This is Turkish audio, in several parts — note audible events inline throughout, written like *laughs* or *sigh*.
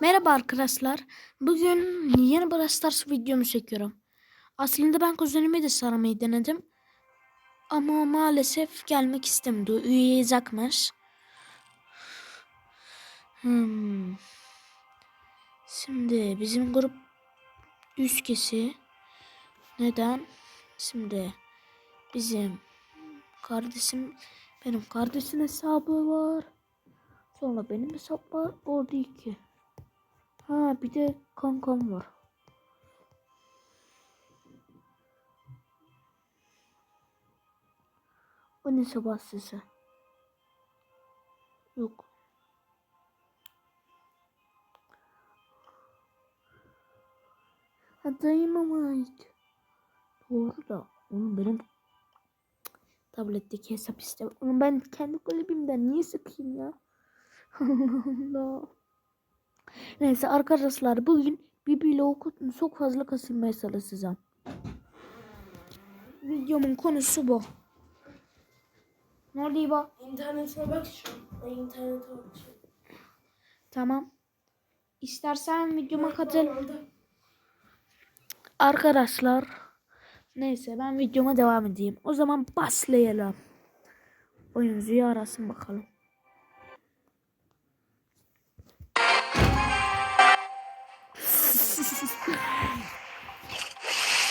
Merhaba arkadaşlar. Bugün yeni Brawl Stars videomu çekiyorum. Aslında ben kuzenimi de sarmayı denedim. Ama maalesef gelmek istemedi. Uyuyacakmış. Hmm. Şimdi bizim grup 3 kişi. Neden? Şimdi bizim kardeşim benim kardeşin hesabı var. Sonra benim hesap var. Orada iki. Ha bir de kankam var. O ne sabah sesi? Yok. Ha Dynamite. Doğru da onun benim tabletteki hesap istem. Onu ben kendi kulübümden niye sıkayım ya? *laughs* Allah. Neyse arkadaşlar bugün bir blok çok fazla kasılmaya çalışacağım. Videomun konusu bu. Ne oldu İbo? İnternetine bak şu. İnternete bak şu. Tamam. İstersen videoma katıl. Arkadaşlar. Neyse ben videoma devam edeyim. O zaman başlayalım. Oyuncuyu arasın bakalım.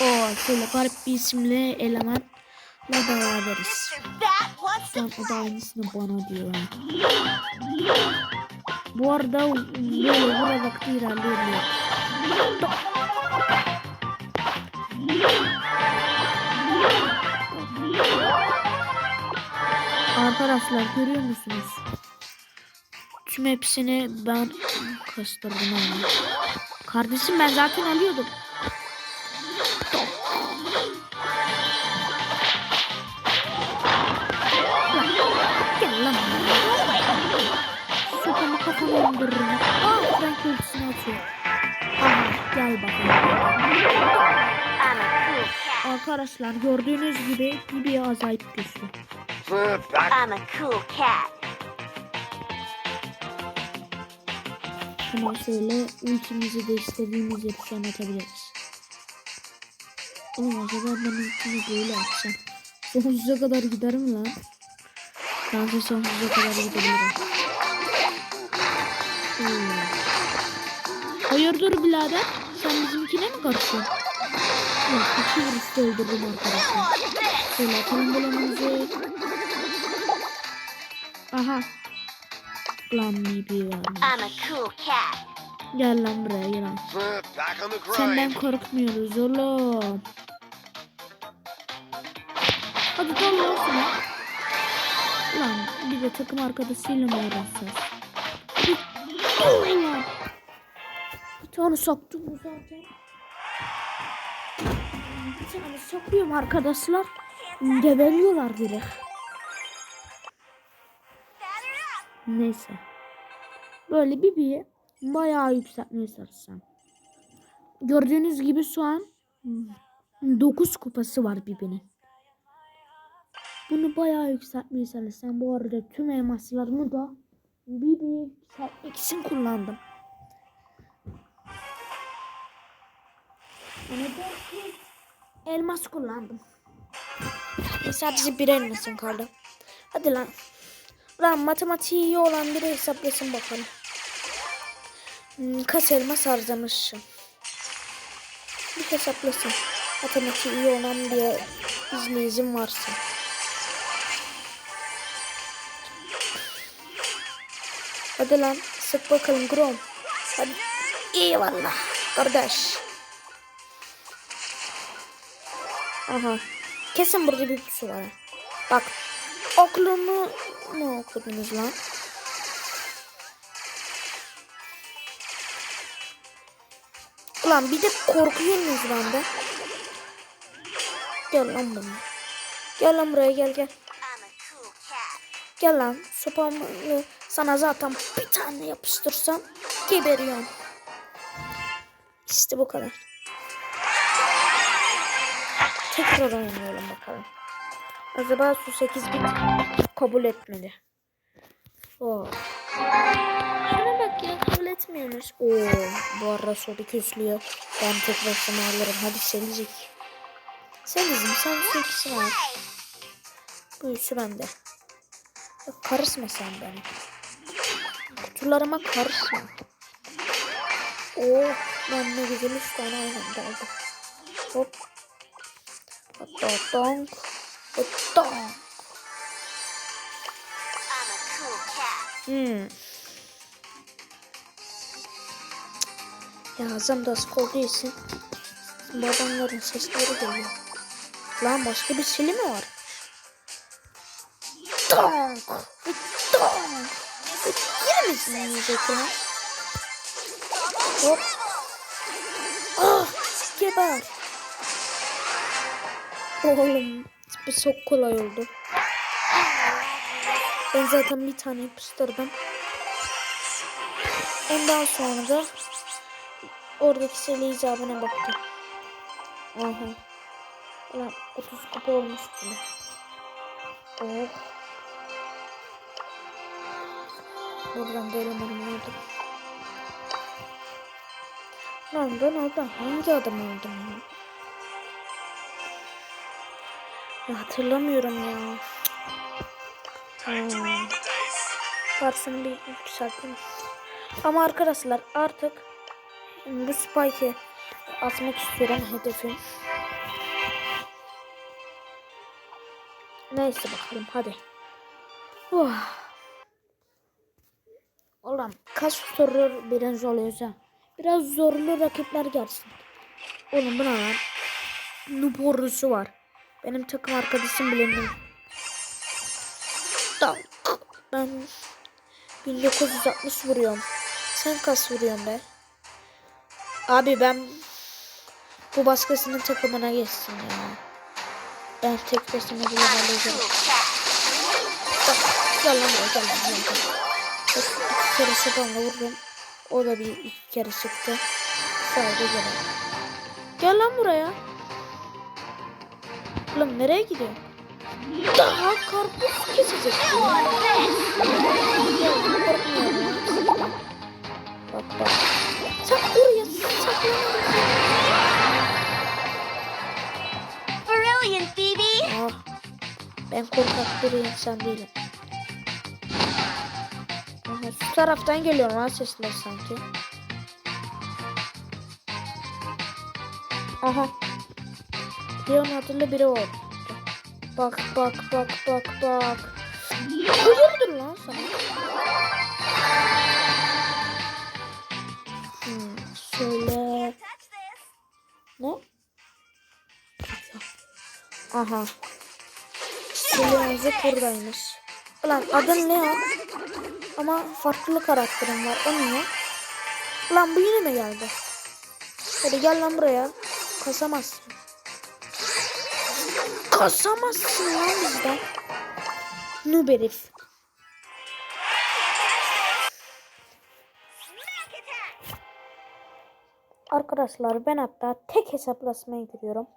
O şöyle garip bir isimli elemanla beraberiz. Tam o da aynısını bana diyor. Bu arada böyle bura vakti ilerliyor. Arkadaşlar görüyor musunuz? Tüm hepsini ben kastırdım ama. Kardeşim ben zaten alıyordum. İndiririm. Aa Frank ultisini atıyor. Aha gel bakalım. Arkadaşlar gördüğünüz gibi bir acayip güçlü. I'm a cool cat. Ama şöyle ultimizi de istediğimiz yere şu an atabiliriz. Oğlum acaba ben ultimi böyle atsam. Sonsuza kadar giderim lan. Kanka sonsuza kadar gidebilirim. Hmm. Hayırdır birader? Sen bizimkine mi karışıyorsun? Yok iki vuruşta öldürdüm arkadaşlar. Şöyle atalım balonumuzu. Aha. Lan BB a cool cat. Gel lan buraya gel lan. Senden korkmuyoruz oğlum. Hadi tamam olsun. Lan bir de takım arkadaşıyla mı uğraşacağız? Ulan. bir tane soktum zaten. Bir tane sokuyorum arkadaşlar. Gebeliyorlar direkt. Neyse. Böyle bir bir bayağı yükseltmeye çalışacağım. Gördüğünüz gibi şu an 9 kupası var birbirinin. Bunu bayağı yükseltmeye çalışacağım. Bu arada tüm elmaslarımı da bir bir için kullandım. Yani dört elmas kullandım. Sadece bir elmasım kaldı. Hadi lan. Lan matematiği iyi olan biri hesaplasın bakalım. Hmm, kaç elmas harcamışım. Bir hesaplasın. Matematiği iyi olan diye izleyicim varsa. Hadi lan sık bakalım Grom. Hadi. Eyvallah kardeş. Aha. Kesin burada bir pusu var. Bak. Oklumu mu okudunuz lan? Ulan bir de korkuyorsunuz benden. Gel lan buraya. Gel lan buraya gel gel. Gel lan sopamı sana zaten bir tane yapıştırsam geberiyorum. İşte bu kadar. Tekrar oynayalım bakalım. Acaba su 8 bit kabul etmedi. Oh. Şuna bak ya kabul etmiyor Enes. Oo, bu arada soda küslüyor. Ben tek başıma alırım. Hadi Selcik. Selcik'im sen şu ikisini al. Bu üçü bende. Karışma sen benim. Kutularıma karışma. Oh ben ne güzel üç tane aynı anda. Hop. Hatta donk. Cat. Hmm. Ya Hazım da sık olduğu için bu sesleri geliyor. Lan başka bir sili mi var? Donk! Donk! Yine mi sinirleyecek ya? Hop! Ah! Geber! Oğlum bu çok kolay oldu. Ben zaten bir tane yapıştırdım. Ondan sonra da oradaki sele icabına baktım. Aha. Ulan 30 kupa olmuş bile. Oh. Buradan da elemanım aldım. Lan ben orada hangi adam aldım ya? ya hatırlamıyorum ya. Hmm. Varsın bir yükselteyim. Ama arkadaşlar artık bu spike'ı atmak istiyorum hedefim. Neyse bakalım hadi. Oh. Ulan kaç soru birinci oluyoruz ha. Biraz zorlu rakipler gelsin. Oğlum bu ne? Noob ordusu var. Benim takım arkadaşım bile noob. Ben 1960 vuruyorum. Sen kaç vuruyorsun be? Abi ben bu başkasının takımına geçsin ya. Ben tek başıma bile halledeceğim. Gel lan gel lan gel. gel. İki kere şapanla vurdum. O da bir iki kere çıktı. Sadece gel. Gel lan buraya. Lan nereye gidiyorsun? Daha karpuz kesecek. Bak bak. Sen oraya. Brilliant, Phoebe. Ah. Ben korkak bir insan değilim. Şu taraftan geliyor lan sesler sanki. Aha. Leon adında biri var. Bak bak bak bak bak. Hayırdır lan sana? Hmm, şöyle. Ne? Aha. Leon'u buradaymış. Ulan adın Leon. Ama farklı karakterim var. O niye? Lan bu yine mi geldi? Hadi gel lan buraya. Kasamazsın. Kasamazsın lan bizden. Noob herif. Arkadaşlar ben hatta tek hesaplaşmaya giriyorum.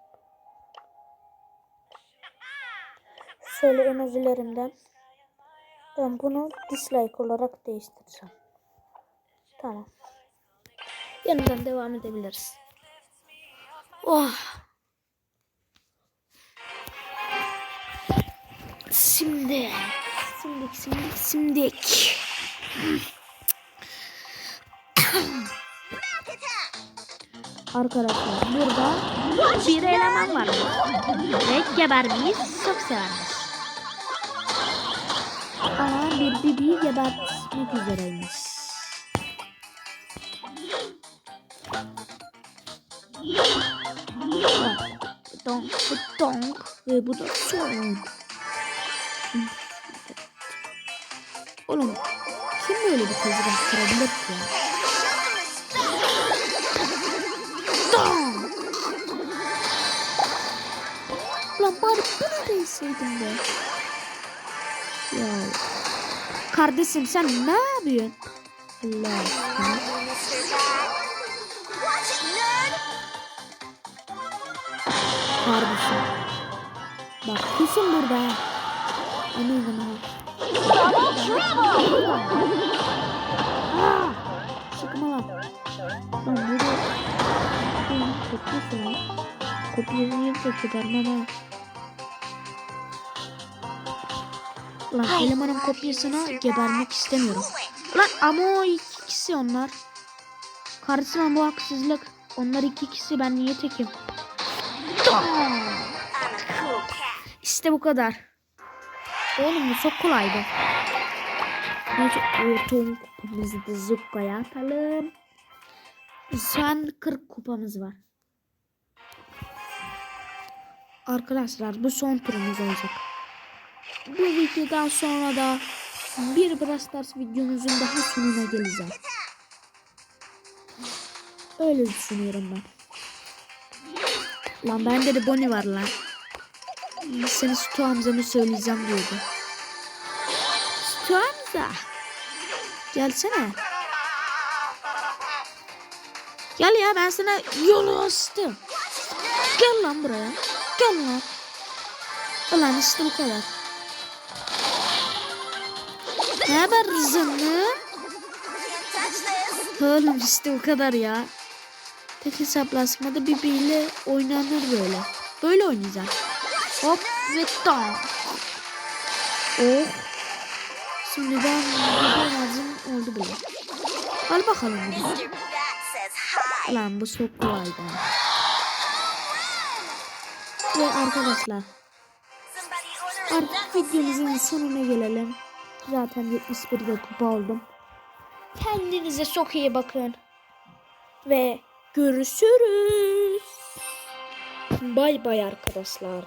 Şöyle emojilerimden ben bunu dislike olarak değiştireceğim. Tamam. Yeniden devam edebiliriz. Oh. Şimdi. Simdik, simdik, simdik. Arkadaşlar burada bir eleman var. Ve gebermeyi çok severmiş. Ama bibi gebertmek üzereymiş. Donk, bu donk ve bu da son. Oğlum kim böyle bir tezgah kurabilir ki? Donk! Lan bari bunu değseydim be. Ya kardeşim sen ne yapıyorsun? Allah. Kardeşim. Bak kesin burada. Eminim ha. Aa, sıkma lan. Lan burada kopya lan. Kopyayı yerse çıkarmam ha. Lan elemanın kopyasına gebermek istemiyorum. Lan ama o iki kişi onlar. Kardeşim bu haksızlık. Onlar iki kişi ben niye tekim? İşte bu kadar. Oğlum bu çok kolaydı. Neyse ortam kupamızı da zukkaya atalım. Şu an 40 kupamız var. Arkadaşlar bu son turumuz olacak. Bu videodan sonra da bir Brawl Stars videomuzun daha sonuna geleceğim. Öyle düşünüyorum ben. Lan bende de Bonnie var lan. Seni Stu amcamı söyleyeceğim diyordu. Stu amca. Gelsene. Gel ya ben sana yolu açtım. Gel lan buraya. Gel lan. Ulan işte bu kadar. Ne haber this. Oğlum işte bu kadar ya. Tek hesaplaşmada birbiriyle oynanır böyle. Böyle oynayacağım. Hop ve tam. Oh. Şimdi ben bir oldu bile. Al bakalım bunu. Lan bu çok kolaydı. Ve arkadaşlar artık videomuzun sonuna gelelim. Zaten 71 de kupa oldum. Kendinize çok iyi bakın. Ve görüşürüz. Bay bay arkadaşlar.